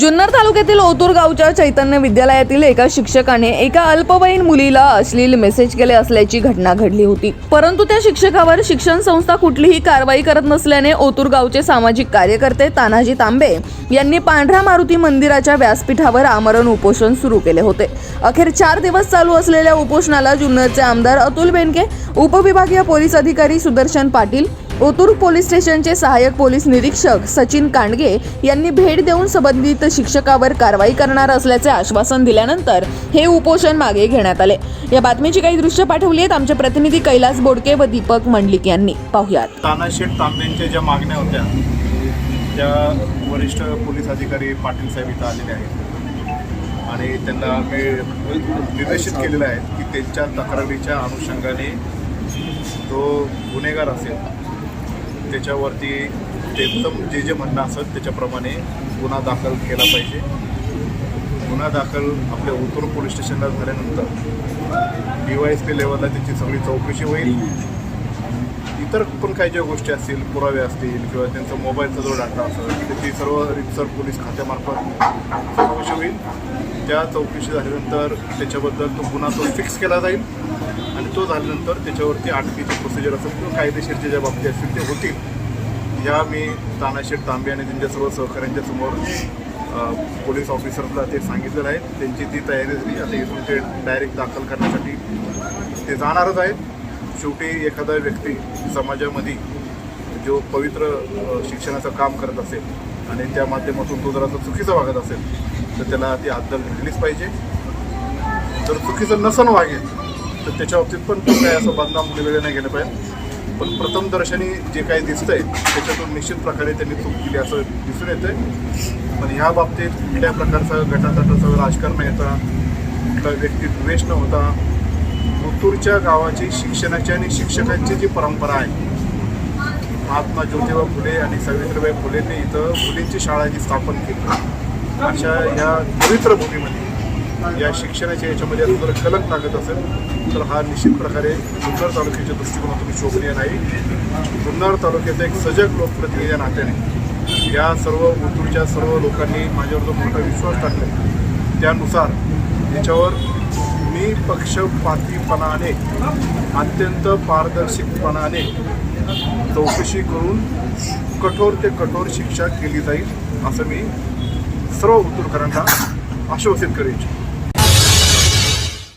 जुन्नर तालुक्यातील ओतूर गावच्या चैतन्य विद्यालयातील एका शिक्षकाने एका अल्पवयीन मुलीला अश्लील मेसेज केले असल्याची घटना घडली होती. परंतु त्या शिक्षकावर शिक्षण संस्था कुठलीही कारवाई करत नसल्याने ओतूर गावचे सामाजिक कार्यकर्ते तानाजी तांबे यांनी पांढरा मारुती मंदिराच्या व्यासपीठावर आमरण उपोषण सुरू केले होते. अखेर चार दिवस चालू असलेल्या उपोषणाला जुन्नरचे आमदार अतुल बेनके उपविभागीय पोलीस अधिकारी सुदर्शन पाटील ओतूर पोलीस स्टेशनचे सहाय्यक पोलीस निरीक्षक सचिन कांडगे यांनी भेट देऊन संबंधित शिक्षकावर कारवाई करणार असल्याचे आश्वासन दिल्यानंतर हे उपोषण मागे घेण्यात आले. या बातमीची काही दृश्य पाठवली आहेत आमचे प्रतिनिधी कैलास बोडके व दीपक मंडलिक यांनी. पाहुयात. तानाशेठ तांबेंच्या ज्या मागण्या होत्या त्या वरिष्ठ पोलीस अधिकारी पाटील साहेब इथं आलेले आहेत. आणि त्यांना मी निर्देशित केलेलं आहे की त्यांच्या तक्रारीच्या अनुषंगाने तो गुन्हेगार असेल त्याच्यावरती त्यांचं जे जे म्हणणं असत त्याच्याप्रमाणे गुन्हा दाखल केला पाहिजे. गुन्हा दाखल आपल्या उत्तर पोलीस स्टेशनला झाल्यानंतर डी वाय एस पी लेवलला त्याची सगळी चौकशी होईल. इतर पण काही ज्या गोष्टी असतील पुरावे असतील किंवा त्यांचा मोबाईलचा जो डाटा असेल त्याची सर्व रितसर पोलीस खात्यामार्फत चौकशी होईल. त्या चौकशी झाल्यानंतर त्याच्याबद्दल तो गुन्हा तो फिक्स केला जाईल. आणि तो झाल्यानंतर त्याच्यावरती अटकेची प्रोसिजर असेल किंवा कायदेशीरच्या ज्या बाबती असतील ते होतील. या मी तानाशेठ तांबे आणि त्यांच्या सर्व सहकाऱ्यांच्या समोर पोलीस ऑफिसर्सला ते सांगितलेलं आहे. त्यांची ती तयारी झाली. आता इथून ते डायरेक्ट दाखल करण्यासाठी ते जाणारच आहेत. शेवटी एखादा व्यक्ती समाजामध्ये जो पवित्र शिक्षणाचं काम करत असेल आणि त्या माध्यमातून तो जर असं चुकीचं वागत असेल तर त्याला ती अद्दल भेटलीच पाहिजे. जर चुकीचं नसन वागेल तर त्याच्या बाबतीत पण तो काय असं बदनाम वेगळं नाही गेलं पाहिजे. पण प्रथम दर्शनी जे काही दिसतंय त्याच्यातून निश्चित प्रकारे त्यांनी चूक केली असं दिसून येतंय. पण ह्या बाबतीत कुठल्या प्रकारचं गटातटाचं राजकारण येता कुठला व्यक्ती द्वेष न होता पुतूरच्या गावाची शिक्षणाची आणि शिक्षकांची जी परंपरा आहे महात्मा ज्योतिबा फुले आणि सावित्रीबाई फुलेंनी इथं मुलींची शाळा जी स्थापन केली. अशा या पवित्र भूमीमध्ये या शिक्षणाच्या याच्यामध्ये आता जर कलंक लागत असेल तर हा निश्चित प्रकारे जुन्नर तालुक्याच्या दृष्टिकोनातून शोभनीय नाही. जुन्नर तालुक्याचा एक सजग लोकप्रतिनिधी या नात्याने या सर्व उतूरच्या सर्व लोकांनी माझ्यावर जो मोठा विश्वास टाकला त्यानुसार याच्यावर मी पक्षपातीपणाने अत्यंत पारदर्शकपणाने चौकशी करून कठोर ते कठोर शिक्षा केली जाईल असं मी सर्व उतूरकरांना आश्वासित करू